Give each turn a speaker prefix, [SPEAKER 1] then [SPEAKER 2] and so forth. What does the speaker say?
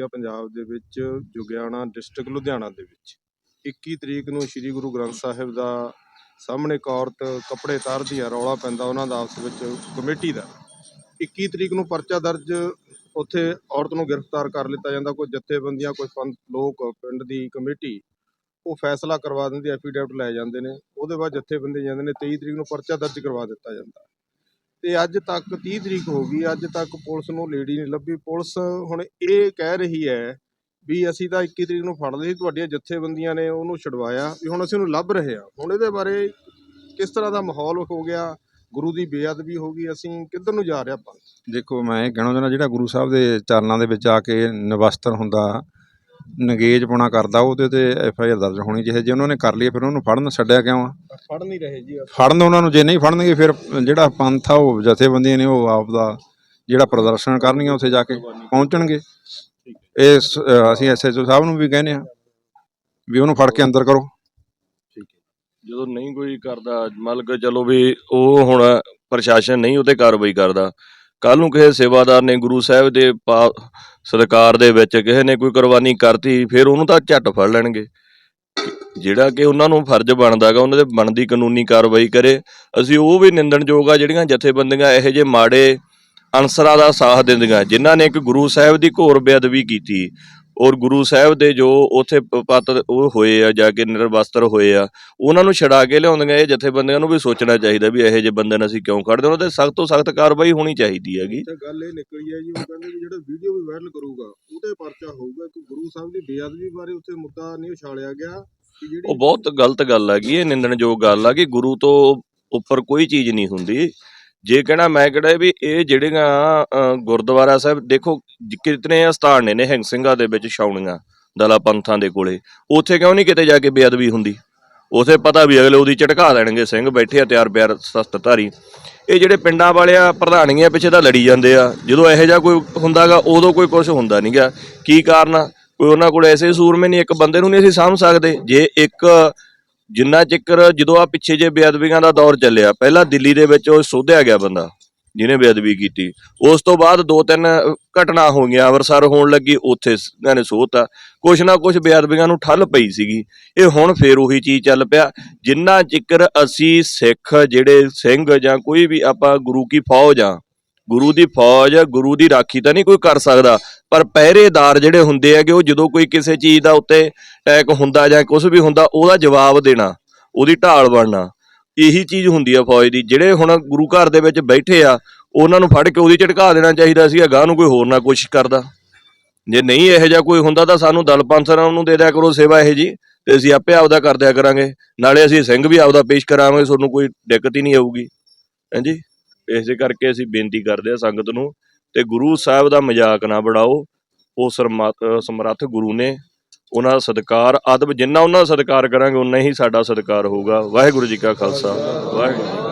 [SPEAKER 1] ਆ ਪੰਜਾਬ ਦੇ ਵਿੱਚ ਜੁਗਿਆਣਾ ਡਿਸਟ੍ਰਿਕਟ ਲੁਧਿਆਣਾ ਦੇ ਵਿੱਚ। 21 ਤਰੀਕ ਨੂੰ ਸ੍ਰੀ ਗੁਰੂ ਗ੍ਰੰਥ ਸਾਹਿਬ ਦਾ ਸਾਹਮਣੇ ਇੱਕ ਔਰਤ ਕੱਪੜੇ ਤਾਰਦੀ ਆ, ਰੌਲਾ ਪੈਂਦਾ ਉਹਨਾਂ ਦਾ ਆਪਸ ਵਿੱਚ ਕਮੇਟੀ ਦਾ। 21 ਤਰੀਕ ਨੂੰ ਪਰਚਾ ਦਰਜ, ਉੱਥੇ ਔਰਤ ਨੂੰ ਗ੍ਰਿਫਤਾਰ ਕਰ ਲਿੱਤਾ ਜਾਂਦਾ। ਕੋਈ ਜਥੇਬੰਦੀਆਂ, ਕੋਈ ਪੰਥ ਲੋਕ, ਪਿੰਡ ਦੀ ਕਮੇਟੀ, ਉਹ ਫੈਸਲਾ ਕਰਵਾ ਦਿੰਦੀ ਐਫੀਡੈਵਿਟ ਲੈ ਜਾਂਦੇ ਨੇ। ਉਹਦੇ ਬਾਅਦ ਜਥੇਬੰਦੀ ਜਾਂਦੇ ਨੇ 23 ਤਰੀਕ ਨੂੰ ਪਰਚਾ ਦਰਜ ਕਰਵਾ ਦਿੱਤਾ ਜਾਂਦਾ। ਤੇ ਅੱਜ ਤੱਕ 30 ਤਰੀਕ ਹੋ ਗਈ, ਅੱਜ ਤੱਕ ਪੁਲਿਸ ਨੂੰ ਲੇਡੀ ਨਹੀਂ ਲੱਭੀ। ਪੁਲਿਸ ਹੁਣ ਇਹ ਕਹਿ ਰਹੀ ਹੈ ਵੀ ਅਸੀਂ ਤਾਂ 21 ਤਰੀਕ ਨੂੰ ਫੜ ਲਈ ਤੁਹਾਡੀਆਂ ਜਥੇਬੰਦੀਆਂ ਨੇ ਉਹਨੂੰ ਛਡਵਾਇਆ ਵੀ ਹੁਣ ਅਸੀਂ ਉਹਨੂੰ ਲੱਭ ਰਹੇ ਹਾਂ। ਹੁਣ ਇਹਦੇ ਬਾਰੇ ਕਿਸ ਤਰ੍ਹਾਂ ਦਾ ਮਾਹੌਲ ਹੋ ਗਿਆ? ਗੁਰੂ ਦੀ ਬੇਅਦਬੀ ਹੋ ਗਈ, ਅਸੀਂ ਕਿੱਧਰ ਨੂੰ ਜਾ ਰਹੇ ਆਪਾਂ?
[SPEAKER 2] ਦੇਖੋ, ਮੈਂ ਇਹ ਕਹਿਣਾ ਚਾਹੁੰਦਾ ਜਿਹੜਾ ਗੁਰੂ ਸਾਹਿਬ ਦੇ ਚਰਨਾਂ ਦੇ ਵਿੱਚ ਆ ਕੇ ਨਵਸਤਰ ਹੁੰਦਾ ਨਗੇਜਪੁਣਾ ਕਰਦਾ ਉਹਦੇ ਤੇ ਐਫ ਆਈ ਆਰ ਦਰਜ ਹੋਣੀ ਚਾਹੀਦੀ ਜੇ ਉਹਨਾਂ ਨੇ ਕਰ ਲਈ ਫਿਰ ਉਹਨੂੰ ਫੜਨ ਛੱਡਿਆ ਕਿਉਂ ਆ?
[SPEAKER 1] ਫੜ ਨਹੀਂ ਰਹੇ ਜੀ
[SPEAKER 2] ਫੜਨ ਉਹਨਾਂ ਨੂੰ ਜੇ ਨਹੀਂ ਫੜਨਗੇ ਫਿਰ ਜਿਹੜਾ ਪੰਥ ਆ ਉਹ ਜਥੇਬੰਦੀਆਂ ਨੇ ਉਹ ਆਪ ਦਾ ਜਿਹੜਾ ਪ੍ਰਦਰਸ਼ਨ ਕਰਨਗੀਆਂ ਉੱਥੇ ਜਾ ਕੇ ਪਹੁੰਚਣਗੇ। ਇਹ ਅਸੀਂ ਐਸਐਚਓ ਸਾਹਿਬ ਨੂੰ ਵੀ ਕਹਿੰਦੇ ਆ ਵੀ ਉਹਨੂੰ ਫੜ ਕੇ ਅੰਦਰ ਕਰੋ।
[SPEAKER 3] ਜਦੋਂ ਨਹੀਂ ਕੋਈ ਕਰਦਾ ਕੇ ਚਲੋ ਵੀ ਉਹ ਹੁਣ ਪ੍ਰਸ਼ਾਸਨ ਨਹੀਂ ਉਹਤੇ ਕਾਰਵਾਈ ਕਰਦਾ। ਕੱਲ ਨੂੰ ਕਿਸੇ ਸੇਵਾਦਾਰ ਨੇ ਗੁਰੂ ਸਾਹਿਬ ਦੇ ਪਾ ਦੇ ਵਿੱਚ ਕਿਸੇ ਨੇ ਕੋਈ ਕੁਰਬਾਨੀ ਕਰਤੀ, ਫਿਰ ਉਹਨੂੰ ਤਾਂ ਝੱਟ ਫੜ ਲੈਣਗੇ। ਜਿਹੜਾ ਕਿ ਉਹਨਾਂ ਨੂੰ ਫਰਜ਼ ਬਣਦਾਗਾ ਉਹਨਾਂ ਦੇ ਬਣਦੀ ਕਾਨੂੰਨੀ ਕਾਰਵਾਈ ਕਰੇ। ਅਸੀਂ ਉਹ ਵੀ ਨਿੰਦਣਯੋਗ ਆ, ਜਿਹੜੀਆਂ ਜਥੇਬੰਦੀਆਂ ਇਹੋ ਜਿਹੇ ਮਾੜੇ ਅਨਸਰਾਂ ਦਾ ਸਾਥ ਦਿੰਦੀਆਂ, ਜਿਨ੍ਹਾਂ ਨੇ ਇੱਕ ਗੁਰੂ ਸਾਹਿਬ ਦੀ ਘੋਰ ਬੇਅਦਬੀ ਕੀਤੀ। ਔਰ ਗੁਰੂ ਸਾਹਿਬ ਦੇ ਜੋ ਉਥੇ ਪਤ ਉਹ ਹੋਏ ਆ ਜਾ ਕੇ ਨਿਰਵਸਤਰ ਹੋਏ ਆ ਉਹਨਾਂ ਨੂੰ ਛਡਾ ਕੇ ਲਿਆਉਂਦੀਆਂ ਇਹ ਜਥੇਬੰਦੀਆਂ ਨੂੰ ਵੀ ਸੋਚਣਾ ਚਾਹੀਦਾ ਵੀ ਇਹੋ ਜਿਹੇ ਬੰਦੇ ਨੂੰ ਅਸੀਂ ਕਿਉਂ ਕੱਢਦੇ ਉਹਨਾਂ ਤੇ ਸਖਤ ਤੋਂ ਸਖਤ ਕਾਰਵਾਈ ਹੋਣੀ ਚਾਹੀਦੀ ਹੈਗੀ।
[SPEAKER 1] ਤੇ ਗੱਲ ਇਹ ਨਿਕਲੀ ਹੈ ਜੀ ਉਹ ਕਹਿੰਦੇ ਵੀ ਜਿਹੜਾ ਵੀਡੀਓ ਵੀ ਵਾਇਰਲ ਕਰੂਗਾ ਉਹਤੇ ਪਰਚਾ ਹੋਊਗਾ ਕਿ ਗੁਰੂ ਸਾਹਿਬ ਦੀ ਬੇਅਦਬੀ ਬਾਰੇ ਉੱਥੇ ਮੁੱਦਾ ਨਹੀਂ ਉਛਾਲਿਆ ਗਿਆ
[SPEAKER 3] ਉਹ ਬਹੁਤ ਗਲਤ ਗੱਲ ਹੈਗੀ ਇਹ ਨਿੰਦਣਯੋਗ ਗੱਲ ਆ ਕਿ ਗੁਰੂ ਤੋਂ ਉੱਪਰ ਕੋਈ ਚੀਜ਼ ਨਹੀਂ ਹੁੰਦੀ। ਜੇ ਕਹਿਣਾ ਮੈਂ ਕਿਹੜਾ ਵੀ ਇਹ ਜਿਹੜੀਆਂ ਗੁਰਦੁਆਰਾ ਸਾਹਿਬ, ਦੇਖੋ ਕਿਤਨੇ ਸਥਾਨ ਨੇ ਨਿਹੰਗ ਸਿੰਘਾਂ ਦੇ ਵਿੱਚ ਛਾਉਣੀਆਂ ਦਲਾ ਪੰਥਾਂ ਦੇ ਕੋਲੇ। ਉੱਥੇ ਕਿਉਂ ਨਹੀਂ ਕਿਤੇ ਜਾ ਕੇ ਬੇਅਦਬੀ ਹੁੰਦੀ? ਉਥੇ ਪਤਾ ਵੀ ਅਗਲੇ ਉਹਦੀ ਝਟਕਾ ਦੇਣਗੇ, ਸਿੰਘ ਬੈਠੇ ਆ ਤਿਆਰ ਬਿਆਰ ਸ਼ਸਤਰਧਾਰੀ ਇਹ ਜਿਹੜੇ ਪਿੰਡਾਂ ਵਾਲੇ ਆ ਪ੍ਰਧਾਨੀਆਂ ਪਿੱਛੇ ਤਾਂ ਲੜੀ ਜਾਂਦੇ ਆ। ਜਦੋਂ ਇਹੋ ਜਿਹਾ ਕੋਈ ਹੁੰਦਾਗਾ, ਉਦੋਂ ਕੋਈ ਕੁਝ ਹੁੰਦਾ ਨਹੀਂਗਾ ਕੀ ਕਾਰਨ ਆ? ਕੋਈ ਉਹਨਾਂ ਕੋਲ ਐਸੇ ਸੂਰਮੇ ਨਹੀਂ, ਇੱਕ ਬੰਦੇ ਨੂੰ ਨਹੀਂ ਅਸੀਂ ਸਾਂਭ ਸਕਦੇ। ਜੇ ਇੱਕ ਜਿੰਨਾ ਚਿਕਰ ਜਦੋਂ ਆ ਪਿੱਛੇ ਜੇ ਬੇਅਦਬੀਆਂ ਦਾ ਦੌਰ ਚੱਲਿਆ, ਪਹਿਲਾਂ ਦਿੱਲੀ ਦੇ ਵਿੱਚ ਉਹ ਸੋਧਿਆ ਗਿਆ ਬੰਦਾ, ਜਿਹਨੇ ਬੇਅਦਬੀ ਕੀਤੀ। ਉਸ ਤੋਂ ਬਾਅਦ ਦੋ ਤਿੰਨ ਘਟਨਾ ਹੋ ਗਈਆਂ, ਅੰਮ੍ਰਿਤਸਰ ਹੋਣ ਲੱਗੀ, ਉੱਥੇ ਇਹਨਾਂ ਨੇ ਸੋਧਤਾ। ਕੁਛ ਨਾ ਕੁਛ ਬੇਅਦਬੀਆਂ ਨੂੰ ਠੱਲ ਪਈ ਸੀਗੀ। ਇਹ ਹੁਣ ਫੇਰ ਉਹੀ ਚੀਜ਼ ਚੱਲ ਪਿਆ, ਜਿੰਨਾ ਚਿਕਰ ਅਸੀਂ ਸਿੱਖ, ਜਿਹੜੇ ਸਿੰਘ ਜਾਂ ਕੋਈ ਵੀ ਆਪਾਂ ਗੁਰੂ ਕੀ ਫੌਜ ਆ ਗੁਰੂ ਦੀ ਫੌਜ, ਗੁਰੂ ਦੀ ਰਾਖੀ ਤਾਂ ਨਹੀਂ ਕੋਈ ਕਰ ਸਕਦਾ, ਪਰ ਪਹਿਰੇਦਾਰ ਜਿਹੜੇ ਹੁੰਦੇ ਹੈਗੇ, ਉਹ ਜਦੋਂ ਕੋਈ ਕਿਸੇ ਚੀਜ਼ ਦਾ ਉੱਤੇ ਅਟੈਕ ਹੁੰਦਾ ਜਾਂ ਕੁਝ ਵੀ ਹੁੰਦਾ, ਉਹਦਾ ਜਵਾਬ ਦੇਣਾ, ਉਹਦੀ ਢਾਲ ਬਣਨਾ, ਇਹੀ ਚੀਜ਼ ਹੁੰਦੀ ਆ ਫੌਜ ਦੀ। ਜਿਹੜੇ ਹੁਣ ਗੁਰੂ ਘਰ ਦੇ ਵਿੱਚ ਬੈਠੇ ਆ, ਉਹਨਾਂ ਨੂੰ ਫੜ ਕੇ ਉਹਦੀ ਝਟਕਾ ਦੇਣਾ ਚਾਹੀਦਾ ਸੀ, ਅਗਾਹ ਨੂੰ ਕੋਈ ਹੋਰ ਨਾ ਕੋਸ਼ਿਸ਼ ਕਰਦਾ। ਜੇ ਨਹੀਂ ਇਹੋ ਜਿਹਾ ਕੋਈ ਹੁੰਦਾ ਤਾਂ ਸਾਨੂੰ ਦਲ ਪੰਥਰਾਂ ਨੂੰ ਦੇ ਦਿਆ ਕਰੋ ਸੇਵਾ ਇਹ ਜੀ ਤੇ ਅਸੀਂ ਆਪੇ ਆਪਦਾ ਕਰ ਦਿਆ ਕਰਾਂਗੇ। ਨਾਲੇ ਅਸੀਂ ਸਿੰਘ ਵੀ ਆਪਦਾ ਪੇਸ਼ ਕਰਾਵਾਂਗੇ ਤੁਹਾਨੂੰ ਕੋਈ ਦਿੱਕਤ ਹੀ ਨਹੀਂ ਆਊਗੀ। ਹਾਂਜੀ ਇਸੇ ਕਰਕੇ ਅਸੀਂ ਬੇਨਤੀ ਕਰਦੇ ਆ ਸੰਗਤ ਨੂੰ ਤੇ ਗੁਰੂ ਸਾਹਿਬ ਦਾ ਮਜ਼ਾਕ ਨਾ ਬਣਾਓ। ਉਹ ਸਰਮਾ- ਸਮਰੱਥ ਗੁਰੂ ਨੇ ਉਹਨਾਂ ਦਾ ਸਤਿਕਾਰ ਅਦਬ ਜਿੰਨਾ ਉਹਨਾਂ ਦਾ ਸਤਿਕਾਰ ਕਰਾਂਗੇ ਉਨਾ ਹੀ ਸਾਡਾ ਸਤਿਕਾਰ ਹੋਊਗਾ। ਵਾਹਿਗੁਰੂ ਜੀ ਕਾ ਖਾਲਸਾ। ਵਾਹਿਗੁਰੂ।